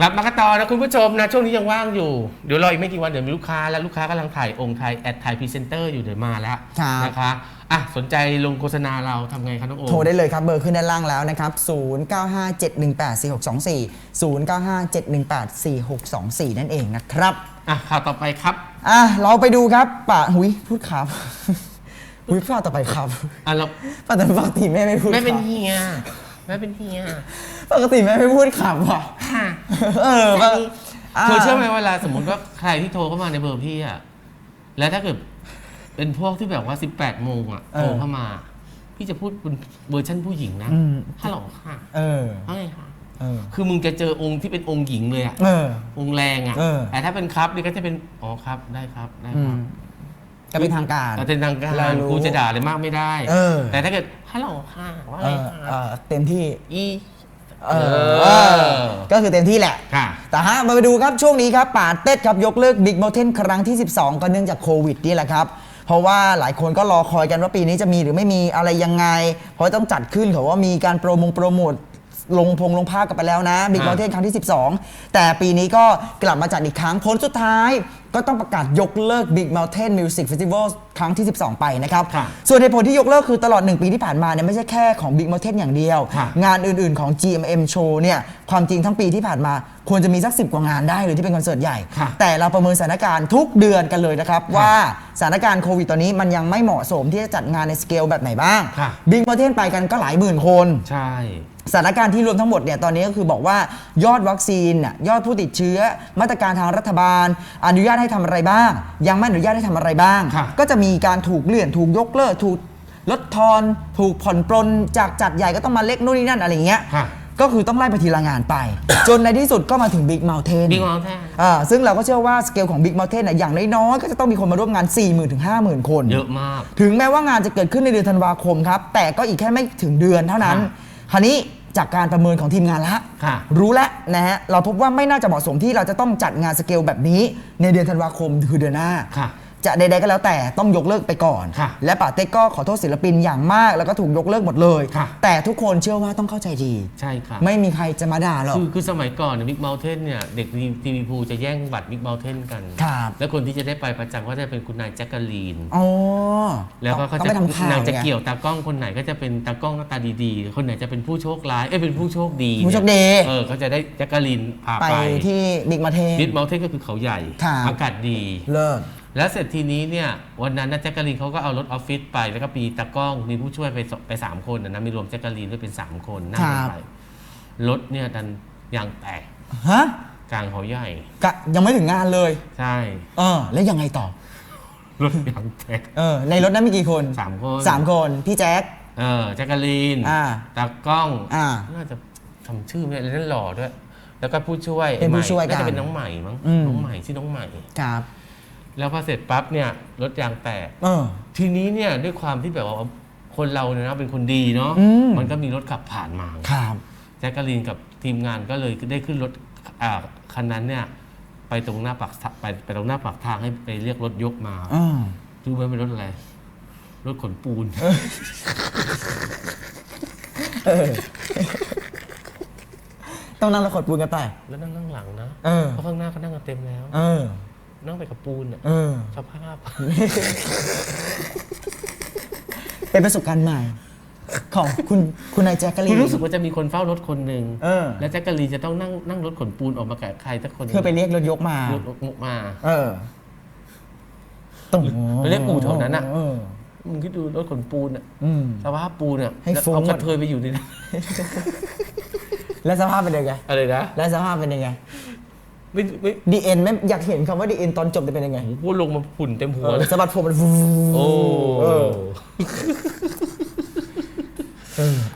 กลับมากันต่อนะคุณผู้ชมนะ ช่วงนี้ยังว่างอยู่ เดี๋ยวรออีกไม่กี่วันเดี๋ยวมีลูกค้าแล้วลูกค้ากำลังถ่ายองค์ไทยแอดถ่ายพรีเซนเตอร์อยู่เดี๋ยวมาแล้วครับ นะคะอะสนใจลงโฆษณาเราทำไงครับน้องโอม โทรได้เลยครับ เบอร์ขึ้นด้านล่างแล้วนะครับ 0957184624 0957184624 นั่นเองนะครับ อะข่าวต่อไปครับ อะ เราไปดูครับป่าหุยพูดครับ หุยข่าวต่อไปครับอะเราปกติปกติแม่ไม่พูดไม่เป็นครับเฮียไม่เป็นเฮีย ปกติแม่ไม่พูดขับว่ะ ค่ะ เออปกติเธอเชื่อไหมเวลาสมมติว่าใครที่โทรเข้ามาในเบอร์พี่อะแล้วถ้าเกิดเป็นพวกที่แบบว่า 18 โมงอะโทรเข้ามา พี่จะพูดเป็นเวอร์ชันผู้หญิงนะอืม ฮัลโหลค่ะเออ ว่าไงคะเออ คือมึงจะเจอองค์ที่เป็นองค์หญิงเลยอะเออ องค์แรงอะเออ แต่ถ้าเป็นครับนี่ก็จะเป็นอ๋อครับได้ครับได้อืครัมบก็เป็นทางการ แต่เป็นทางการเรารู้กูจะด่าอะไรมากไม่ได้ เออ แต่ถ้าเกิดฮัลโหลค่ะว่าเอไงอคะเออเต็มที่ อี เอเออ อ ก็คือเต็มที่แหละ ค่ะ แต่ฮะมาดูครับช่วงนี้ครับป่าเต็ดครับยกเลิกบิ๊ก u n เทนครั้งที่ 12 ก็เนื่องจากโควิดนี่แหละครับ เพราะว่าหลายคนก็รอคอยกันว่าปีนี้จะมีหรือไม่มีอะไรยังไง เพราะต้องจัดขึ้นเขาว่ามีการโปรโมงโปรโมท ลงพงลงภาพกันไปแล้วนะบิ๊ก u อ่า n เทนครั้งที่ 12 แต่ปีนี้ก็กลับมาจัดอีกครั้งผลสุดท้าย ก็ต้องประกาศยกเลิก Big Mountain Music Festival ครั้งที่ 12 ไปนะครับค่ะส่วนเหตุผลที่ยกเลิกคือตลอด 1 ปีที่ผ่านมาเนี่ยไม่ใช่แค่ของ Big Mountain อย่างเดียวค่ะงานอื่นๆของ GMM Show เนี่ยความจริงทั้งปีที่ผ่านมาควรจะมีสักสิบกว่างานได้เลยที่เป็นคอนเสิร์ตใหญ่ค่ะแต่เราประเมินสถานการณ์ทุกเดือนกันเลยนะครับ ว่าสถานการณ์โควิดตอนนี้มันยังไม่เหมาะสมที่จะจัดงานในสเกลแบบไหนบ้างค่ะ Big Mountain ไปกันก็หลายหมื่นคนใช่ สถานการณ์ที่รวมทั้งหมดเนี่ยตอนนี้ก็คือบอกว่ายอดวัคซีนน่ะยอดผู้ติดเชื้อ มาตรการทางรัฐบาล อนุญาตให้ทำอะไรบ้าง ยังไม่อนุญาตให้ทำอะไรบ้าง ค่ะ ก็จะมีการถูกเลื่อนถูกยกเลิกถูกลดทอนถูกผ่อนปลนจากจัดใหญ่ก็ต้องมาเล็กนู่นนี่นั่นอะไรอย่างเงี้ย ค่ะ ก็คือต้องไล่ไปทีละงานไป จนในที่สุดก็มาถึง Big Mountain บิ๊กมอลแทนอ่าซึ่งเราก็เชื่อว่าสเกลของ Big Mountain น่ะอย่างน้อยๆก็จะต้องมีคนมาร่วมงาน 4 0 0 0 0ถึง50,000 คน เยอะมาก ถึงแม้ว่างานจะเกิดขึ้นในเดือนธันวาคมครับ แต่ก็อีกแค่ไม่ถึงเดือนเท่านั้นค่ะคราวนี้ จากการประเมินของทีมงานแล้วค่ะ รู้แล้วนะฮะเราพบว่าไม่น่าจะเหมาะสมที่เราจะต้องจัดงานสเกลแบบนี้ในเดือนธันวาคมคือเดือนหน้า ค่ะ จะใดๆก็แล้วแต่ต้องยกเลิกไปก่อน ค่ะและป่าเต็กก็ขอโทษศิลปินอย่างมากแล้วก็ถูกยกเลิกหมดเลย ค่ะ แต่ทุกคนเชื่อว่าต้องเข้าใจดี ใช่ค่ะไม่มีใครจะมาด่าหรอก คือคือสมัยก่อนบิ๊กเมลเทนเนี่ยเด็กทีวีพูจะแย่งบัตรบิ๊กเมลเทนกัน ครับ แล้วคนที่จะได้ไปประจำก็จะเป็นคุณนายแจ็คกะลีน อ๋อแล้วก็เขาต้องจะไปทำข่าว นางจะไงเกี่ยวตากล้องคนไหนก็จะเป็นตากล้องหน้าตาดีๆ คนไหนจะเป็นผู้โชคร้าย เอ้ยเป็นผู้โชคดีผู้โชคดี เออเขาจะได้แจ็คกะลีนพาไปไปที่บิ๊กมาเทน บิ๊กเมลเทนก็คือเขาใหญ่ครับอากาศดี เลิก แล้วเสร็จทีนี้เนี่ยวันนั้นนะแจ็คกะลีนเขาก็เอารถออฟฟิศไปแล้วก็มีตากล้องมีผู้ช่วยไปสไปสามคนนะนะมีรวมแจ็คกะลีนด้วยเป็นสามคนนั่งกันไปรถเนี่ยดันยางแตกฮะกลางเขาใหญ่กะยังไม่ถึงงานเลย ใช่ เออ แล้วยังไงต่อรถยางแตกเออ ในรถนั้นมีกี่คนสามคนสามคนพี่แจ๊คเออแจ็คกะลีนอ่าตากล้องอ่าน่าจะทำชื่อไม่ได้แล้วนั่นหล่อด้วย แล้วก็ผู้ช่วยเป็นผู้ช่วยไอ้ใหม่กันน่าจะเป็นน้องใหม่มั้งอืมน้องใหม่ชื่อน้องใหม่ครับ แล้วพอเสร็จปั๊บเนี่ยรถยางแตก เออ ทีนี้เนี่ยด้วยความที่แบบว่าคนเราเนี่ยนะเป็นคนดีเนาะอืมมันก็มีรถขับผ่านมา ครับแจ็คกะลีนกับทีมงานก็เลยได้ขึ้นรถอ่าคันนั้นเนี่ยไปตรงหน้าปากทไปไปตรงหน้าปากทางให้ไปเรียกรถยกมาอืมรู้ไหมเป็นรถอะไร รถขนปูนเออต้องนั่งรถขดปูนกันไปแล้วนั่งข้างหลังนะเออ เพราะข้างหน้าเขานั่งกันเต็มแล้ว เออ นั่งไปกับปูนอะเออ สภาพ เป็นประสบการณ์ใหม่ ของคุณคุณนายแจ็คกะลีคืนอรู้สึกว่าจะมีคนเฝ้ารถคนหนึ่งเออ แล้วแจ็คกะลีนจะต้องนั่งนั่งรถขนปูนออกมากับใครสักคนหนึ่งเพื่อไปเรียกรถยกมา รถมุกมา เออตรงเรียกอู่แถวนั้นอะ เออ มึงคิดดูรถขนปูนอะอืม สภาพปูนอะให้แล้วฟุ้ง เอาหมกดระเทยไปอยู่ในนั้นแล้วสภาพเป็นยังไง อะไรนะ แล้วสภาพเป็นยังไง ไม่ไม่ดีเอ็นไม่อยากเห็นคำว่าดีเอ็นตอนจบจะเป็นยังไงผมพูดลงมาฝุ่นเต็มหัวเออเลยสะบัดผมมันฟูโอ้เออ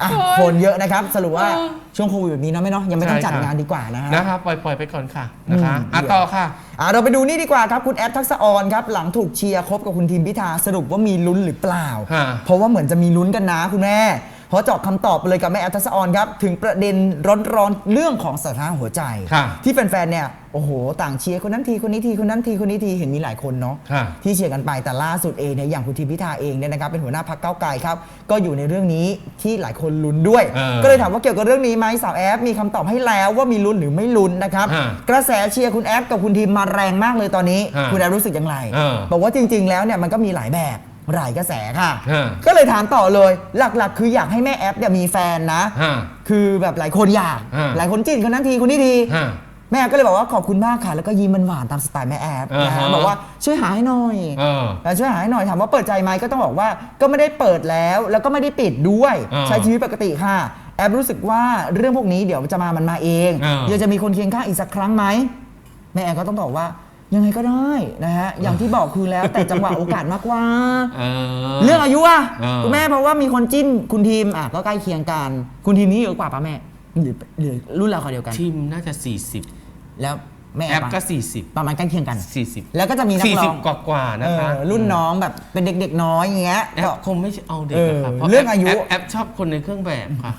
อะคนเยอะนะครับสรุปว่าช่วงโควิดแบบนี้เนาะไม่เนาะยังไม่ต้องจัดงานดีกว่านะฮะ นะครับปล่อยปล่อยไปก่อนค่ะนะคะอืม อะต่อค่ะ อะเราไปดูนี่ดีกว่าครับ คุณแอปทักษะออนครับ หลังถูกเชียร์คบกับคุณทีมพิธาสรุปว่ามีลุ้นหรือเปล่า ฮะเพราะว่าเหมือนจะมีลุ้นกันนะคุณแม่ เพราะเจาะคำตอบเลยกับแม่แอฟทัศออนครับ ถึงประเด็นร้อนๆเรื่องของสถานะหัวใจ ค่ะที่แฟนๆเนี่ยโอ้โห ต่างเชียร์คนนั้นทีคนนี้ทีคนนั้นทีคนนี้ทีเห็นมีหลายคนเนาะค่ะ ที่เชียร์กันไปแต่ล่าสุดเองเนี่ยอย่างคุณทีมพิธาเองเนี่ยนะครับเป็นหัวหน้าพักเก้าวไกลครับ ก็อยู่ในเรื่องนี้ที่หลายคนลุ้นด้วย เออก็เลยถามว่าเกี่ยวกับเรื่องนี้ไหมสาวแอฟมีคำตอบให้แล้วว่ามีลุ้นหรือไม่ลุ้นนะครับฮะกระแสเชียร์คุณแอฟกับคุณทีมมาแรงมากเลยตอนนี้ ฮะคุณแอฟรู้สึกอย่างไร เออ บอกว่าจริง ๆ แล้วเนี่ยมันก็มีหลายแบบ หลายกระแสค่ะ ฮะก็เลยถามต่อเลยหลักๆ คืออยากให้แม่แอฟเนี่ยมีแฟนนะ ฮะคือแบบหลายคนอยาก ฮะ หลายคนจิ้นคนนั้นทีคนนี้ที ฮะ แม่ก็เลยบอกว่าขอบคุณมากค่ะ แล้วก็ยิ้มหวานๆตามสไตล์แม่แอฟอ่านะฮะฮะ บอกว่าช่วยหาให้หน่อย เออ แต่ช่วยหาให้หน่อยถามว่าเปิดใจไหมก็ต้องบอกว่าก็ไม่ได้เปิดแล้ว แล้วก็ไม่ได้ปิดด้วย อ่าใช้ชีวิตปกติค่ะ แอฟรู้สึกว่าเรื่องพวกนี้เดี๋ยวจะมามันมาเองอ่า เดี๋ยวจะมีคนเคียงข้างอีกสักครั้งไหมแม่แอฟก็ต้องบอกว่า ยังไงก็ได้นะฮะอย่างที่บอกคือแล้วแต่จังหวะโอกาสมากกว่าเออเรื่องอายุอะอ่าคุณแม่เพราะว่ามีคนจิ้นคุณทีมอะก็ใกล้เคียงกัน คุณทีมนี้เยอะกว่าป่ะแม่หรือหรือรุ่นราวคราวเดียวกันทีมน่าจะ 40 แล้วแม่แอปปะก็ 40 ประมาณใกล้เคียงกัน 40 แล้วก็จะมีนักร้อง40กว่ากว่าๆนะคะเออรุ่นน้องแบบเป็นเด็กๆน้อยอย่างเงี้ยแอก็ปคงไม่เอาเด็กเออนะครับเพราะเรื่องอายุแปแอปชอบคนในเครื่องแบบค่ะ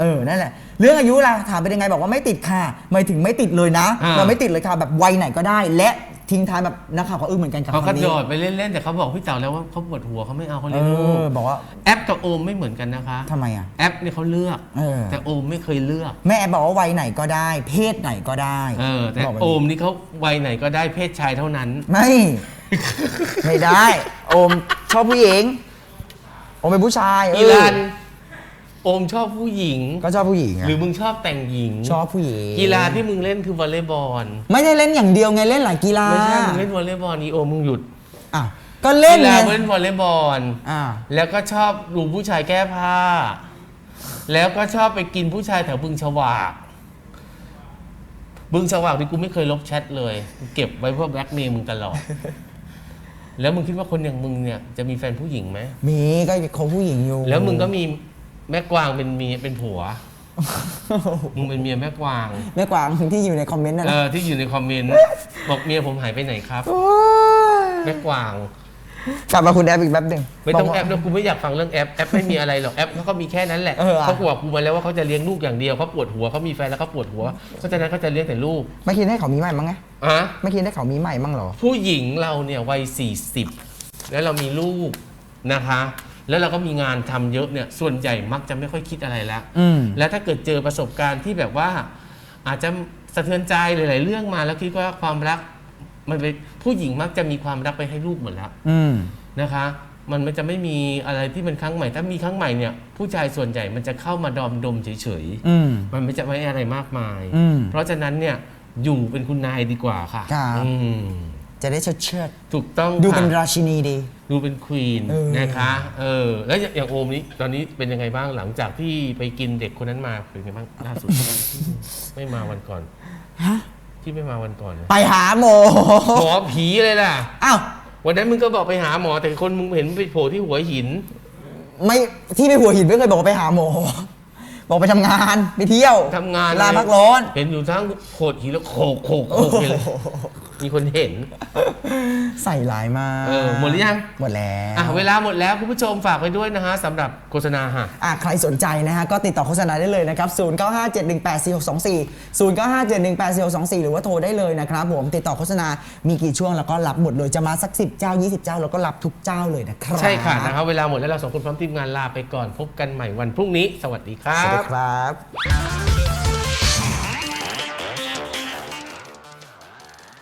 เออนั่นแหละ เรื่องอายุล่ะถามเป็นยังไงบอกว่าไม่ติดค่ะหมายถึงไม่ติดเลยนะอ่า เราไม่ติดเลยค่ะแบบวัยไหนก็ได้ และทิ้งท้ายแบบนักข่าวเขาอึ้งเหมือนกันกับเขาก็คำนี้โดดไปเล่นๆแต่เขาบอกพี่เต๋าแล้วว่าเขาปวดหัวเขาไม่เอาเขาเอเลี้ยงลูกอบอกว่าแอปกับโอมไม่เหมือนกันนะคะทำไมอะ แอปเนี่ยเขาเลือก เออ แต่โอมไม่เคยเลือก แม่บอกว่าวัยไหนก็ได้ เพศไหนก็ได้เออ แต่บอกแบบโอนี้มนี่เขาวัยไหนก็ได้เพศชายเท่านั้น ไม่ ไม่ได้ โอมชอบผู้หญิงโอมเป็นผู้ชายเออีอรัน โอมชอบผู้หญิง ก็ชอบผู้หญิงอะหรือมึงชอบแต่งหญิง ชอบผู้หญิงกีฬาที่มึงเล่นคือวอลเลย์บอล ไม่ได้เล่นอย่างเดียวไงเล่นหลายกีฬาไม่ใช่ มึงเล่นวอลเลย์บอลนี่โอมมึงหยุดอะก็เล่นกีไงฬามึงเล่นวอลเลย์บอล อ่าแล้วก็ชอบดูผู้ชายแก้ผ้า แล้วก็ชอบไปกินผู้ชายแถวบึงฉวาก บึงฉวากที่กูไม่เคยลบแชทเลยกูเก็บไว้เพื่อแบล็กเมย์มึงตลอด แล้วมึงคิดว่าคนอย่างมึงเนี่ยจะมีแฟนผู้หญิงไหม มีก็คบผู้หญิงอยู่แล้วมึงก็มี แม่กวางเป็นเมียเป็นผัว มึงเป็นเมียแม่กวาง แม่กวางที่อยู่ในคอมเมนต์นั่นเอนะอที่อยู่ในคอมเมนต์ บอกเมียผมหายไปไหนครับ โอ้ยแม่กวาง กลับมาคุณแอปอีกแป๊บหนึ่งไม่ต้องบกว่าแอปนะกูไม่อยากฟังเรื่องแอปแอปไม่มีอะไรหรอกแอปเขาก็มีแค่นั้นแหละเอออะเขาบอกกูมาแล้วว่าเขาจะเลี้ยงลูกอย่างเดียวเขาปวดหัวเขามีแฟนแล้วเขาปวดหัวเพราะฉะนั้นเขาจะเลี้ยงแต่ลูกไม่คิดให้เขามีใหม่มั้งไงอะไม่คิดให้เขามีใหม่มั้งเหรอ ผู้หญิงเราเนี่ยวัย40 แล้วเรามีลูกนะคะ แล้วเราก็มีงานทำเยอะเนี่ยส่วนใหญ่มักจะไม่ค่อยคิดอะไรแล้วอืมแล้วถ้าเกิดเจอประสบการณ์ที่แบบว่า อาจจะสะเทือนใจหลาย ๆ เรื่องมาแล้วคิดว่าความรัก มันเป็นผู้หญิงมักจะมีความรักไปให้ลูกหมดแล้วอืมนะคะ มันมันจะไม่มีอะไรที่เป็นครั้งใหม่ ถ้ามีครั้งใหม่เนี่ย ผู้ชายส่วนใหญ่มันจะเข้ามาดอมดมเฉยอืมๆมันไม่จะไม่อะไรมากมายอืมเพราะฉะนั้นเนี่ยอยู่เป็นคุณนายดีกว่าค่ะครับอืมจะได้เชิดเชิดถูกต้องดูเป็นค่ะราชินีดี ดูเป็นควีนเออ นะคะเออแล้วอย่างอย่างโอมนี้ตอนนี้เป็นยังไงบ้างหลังจากที่ไปกินเด็กคนนั้นมาเป็นยังไงบ้างล่าสุด ไม่มาวันก่อนฮะที่ไม่มาวันก่อนนะไปหาหมอหมอผีเลยล่ะ อ้าววันนั้นมึงก็บอกไปหาหมอแต่คนมึงเห็นไปโผล่ที่หัวหิน ไม่ที่ไปหัวหินไม่เคยบอกว่าไปหาหมอ บอกไปทำงานไปเที่ยวทำงานลาเลยพักร้อน เห็นอยู่ทั้งโขดหินแล้วโขกโขกโขกไปเลย มีคนเห็น ใส่หลายมากเออหมดหรือยัง หมดแล้วอะเวลาหมดแล้วคุณผู้ชมฝากไว้ด้วยนะฮะสำหรับโฆษณาฮะ อะใครสนใจนะฮะ ก็ติดต่อโฆษณาได้เลยนะครับ 0957184624 0957184624 หรือว่าโทรได้เลยนะครับผมติดต่อโฆษณา มีกี่ช่วงแล้วก็รับหมดเลยจะมาสัก 10 เจ้า 20 เจ้าแล้วก็รับทุกเจ้าเลยนะครับใช่ค่ะนะครับเวลาหมดแล้วเราสองคนพร้อมทีมงานลาไปก่อนพบกันใหม่วันพรุ่งนี้ สวัสดีครัสวัสดีบ ครับ